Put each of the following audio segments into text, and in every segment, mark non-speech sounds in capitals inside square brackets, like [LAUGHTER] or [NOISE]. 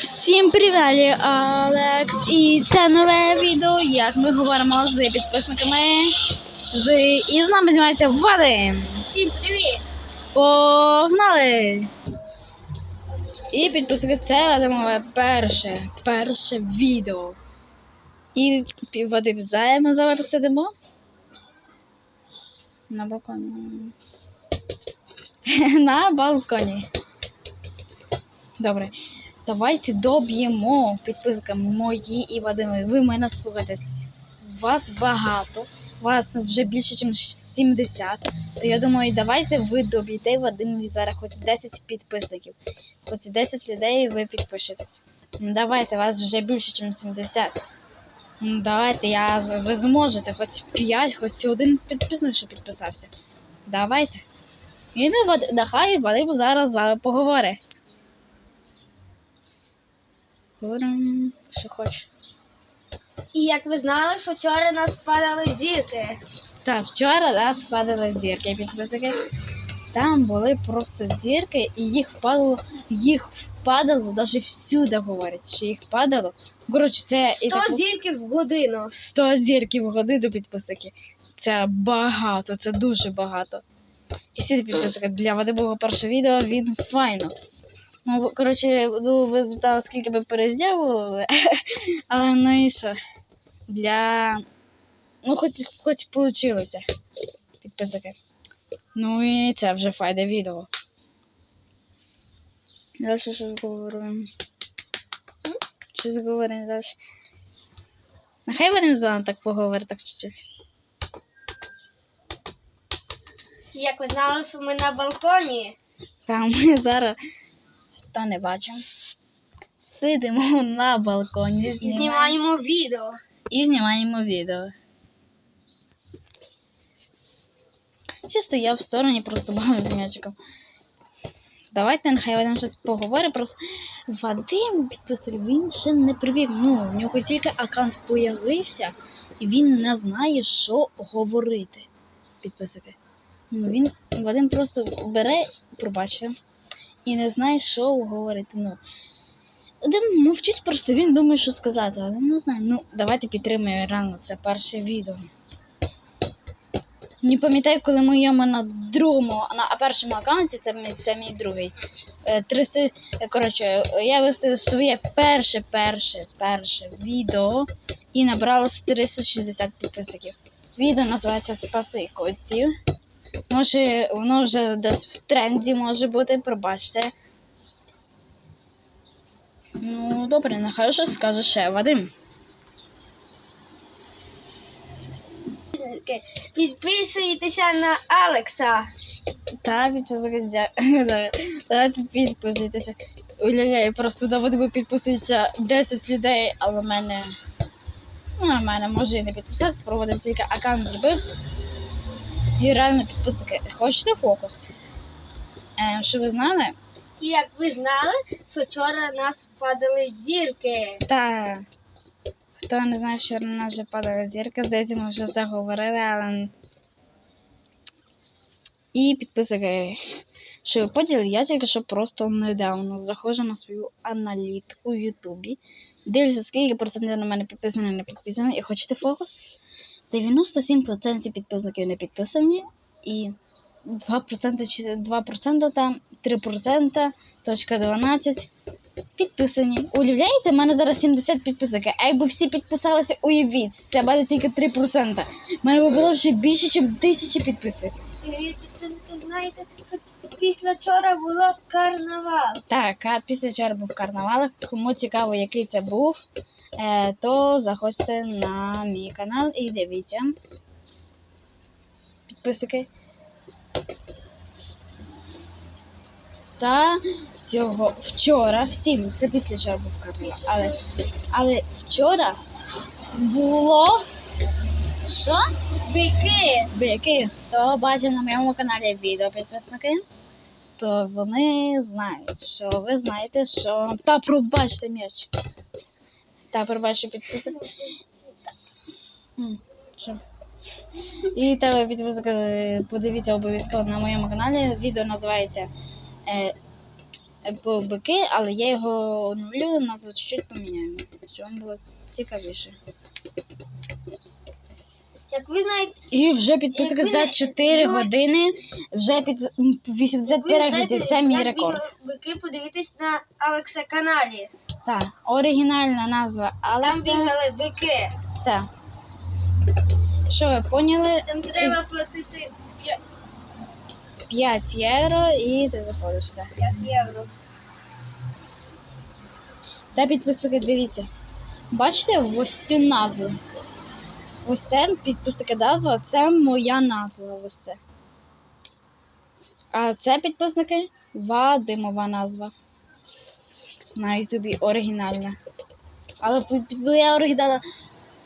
Всім привіт, Алекс! І це нове відео, як ми говоримо з підписниками. З... І з нами знімається Вадим. Всім привіт! Погнали! І підписники, це Вадимове перше, перше відео. І Вадим зає ми зараз сидимо. На балконі. [LAUGHS] На балконі. Добре. Давайте доб'ємо підписками мої і Вадимові. Ви мене слухаєте. Вас багато, вас вже більше, ніж 70. То я думаю, давайте ви доб'єте Вадимові зараз хоч 10 підписників. Хоч 10 людей ви підпишетесь. Ну, Давайте, вас вже більше, ніж 70. Ну, Давайте, я, ви зможете хоч 5, хоч один підписник, що підписався. Давайте. І не нехай Вадим зараз з вами поговорить. Говоримо, що хоче. І як ви знали, що вчора нас падали зірки. Так, вчора нас впадали зірки підписники. Там були просто зірки, і їх впадало, їх впадало навіть всюди говорять, що їх падало. Коротше, це 100 так, зірків в годину. 100 зірків в годину підписники. Це багато, це дуже багато. І всі підписники для Вадимового першого відео він файно. Ну, коротше, ну, ви знали, скільки би перезнявували, [LAUGHS] але ну і що? Для. Ну, хоч, хоч вийшло. Підписники. Ну і це вже файне відео. Далі що говоримо? Щось говоримо далі. Нехай Вадим з вами так поговорить, так чуть-чуть. Як ви знали, що ми на балконі. Там ми зараз хто не бачимо. Сидимо [LAUGHS] на балконі, І знімаємо, знімаємо відео. і знімаємо відео. Чисто я в стороні просто бавлю з м'ячиком. Давайте нехай Вадим щось поговорить. Просто Вадим підписав, він ще не привів. Ну, в нього тільки аккаунт появився, і він не знає, що говорити. Підписати. Ну, він Вадим просто бере, пробачте, і не знає, що говорити. Ну, Вадим мовчить просто, він думає, що сказати, але не знаю. Ну, давайте підтримаємо реально це перше відео. Не пам'ятаю, коли ми йому на другому, на першому аккаунті, це мій, це мій другий. е, 300, е, коротше, я виставив своє перше, перше, перше відео і набрало 360 підписників. Відео називається Спаси котів. Може, воно вже десь в тренді може бути, пробачте. Ну, добре, нехай щось скаже ще Вадим. Підписуйтеся на Алекса. Та, підписуйтесь. дякую. Давайте підписуйтеся. Уявляю, просто до Вадима підписується 10 людей, але в мене. Ну, в мене може і не підписатися, проводив тільки аккаунт зробив. І реально підписники. Хочете фокус? Е, що ви знали? І як ви знали, що вчора нас падали зірки. Та хто не знає, що на нас вже падала зірка, здається, ми вже заговорили, але. І підписуйте, що поділ я тільки що просто недавно заходжу на свою аналітику в Ютубі. Дивлюся, скільки процентів на мене підписані, не підписані. І хочете фокус? 97% підписників не підписані, і 2% чи 2% там 3%, точка 12 підписані. Уявляєте, в мене зараз 70 підписників. А якби всі підписалися, уявіть, це буде тільки 3%. У мене було вже більше, ніж тисячі підписників. Знаєте, що після вчора було карнавал. Так, а після вчора був карнавал. Кому цікаво, який це був, е, то заходьте на мій канал і дивіться. Підписники. Та всього вчора, всім, це після вчора був карнавал, але, але вчора було що? Бики. Бики, хто бачив на моєму каналі відео підписники, то вони знають, що ви знаєте, що. Та пробачте м'яч. Та пробачте підписок. М, Що? І та підписники, подивіться обов'язково на моєму каналі. Відео називається е, бики, але я його оновлю, назву чуть-чуть поміняємо, щоб вам було цікавіше. Як ви знаєте, І вже підписка за 4 ну, години, вже під м, 80 ви переглядів. Це мій як рекорд. бики, подивитись на Алекса каналі. Так, оригінальна назва Там Алекса. бігали бики. Так. Що ви поняли? Там треба платити 5 євро і ти заходиш. Так. 5 євро. Та підписники, дивіться. Бачите ось цю назву? Ось це підписники назва, це моя назва. Ось це. А це підписники Вадимова назва. На Ютубі оригінальна. Але я оригінальна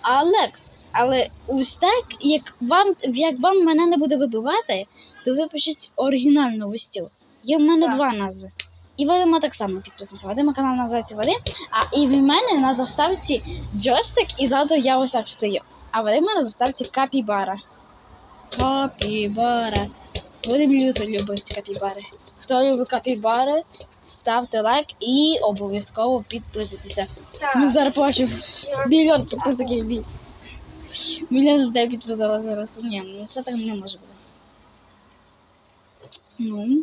Алекс. Але ось так, як вам, як вам мене не буде вибивати, то ви пишіть оригінальну ось цю. Є в мене Так. два назви. І Вадима так само підписника. Вадима канал називається Вадим, а і в мене на заставці джойстик, і ззаду я ось так стою. А Вадима на заставці капібара. Капібара. Вадим люто любить капібари. Хто любить капібари, ставте лайк і обов'язково підписуйтеся. Так. Ну зараз бачу мільйон підписників бій. Мільйон людей підписала зараз. Ні, ну це так не може бути. Ну.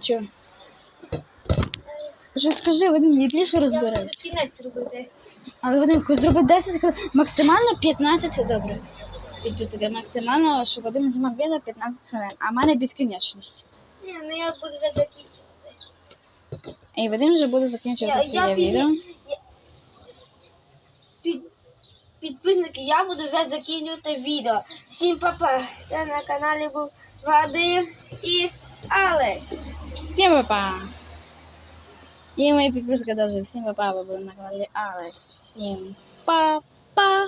Що? Що скажи, Вадим, я більше Я буду розбираюсь. кінець робити. Але Вадим, хоч зроби 10 хвилин, максимально 15, добре. Підписники, максимально, щоб Вадим знімав відео 15 хвилин, а в мене безкінечність. Ні, ну я буду вже закінчувати. І Вадим вже буде закінчувати Я- я своє пізні- відео. Під... Підписники, я буду вже закінчувати відео. Всім папа. Це на каналі був Вадим і Алекс. Всім папа! І мої підписки теж. Всім папа, ви були на каналі Алекс. Всім па-па!